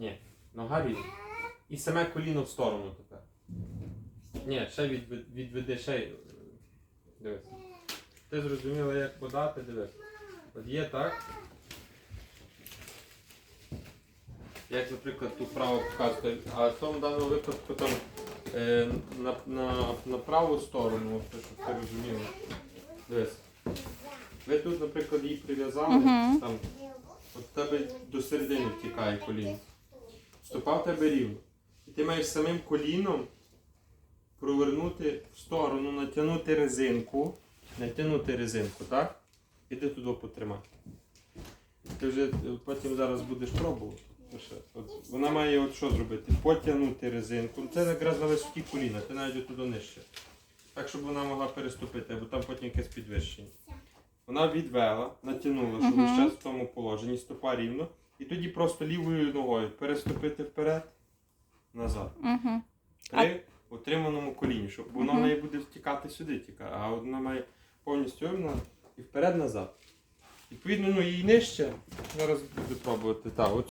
Ні, нога рівна. І саме коліно в сторону тепер. Ні, ще відведи, відведи, ще. Дивись. Ти зрозуміла, як подати, дивись. От є так. Як, наприклад, тут право показує, а в тому даному випадку там е, на, на, на праву сторону, щоб ти розуміла. Дивись. Ви тут, наприклад, її прив'язали, Мгм. там, от тебе до середини втікає коліно. Стопа в тебе рівно. І ти маєш самим коліном провернути в сторону, натягнути резинку. Натягнути резинку, так? Іди туди потримай. Ти вже е, потім зараз будеш пробувати. От, вона має от що зробити? Потягнути резинку. Це якраз на високі коліна, ти навіть туди нижче. Так, щоб вона могла переступити, бо там потім якесь підвищення. Вона відвела, натягнула, щоб весь час в тому положенні, стопа рівно. І тоді просто лівою ногою переступити вперед, назад. Угу. При утриманому коліні, щоб воно Мгм. в буде втікати сюди, тікати, а вона має повністю вона і вперед-назад. Відповідно, ну її нижче. Зараз буду пробувати. Так, от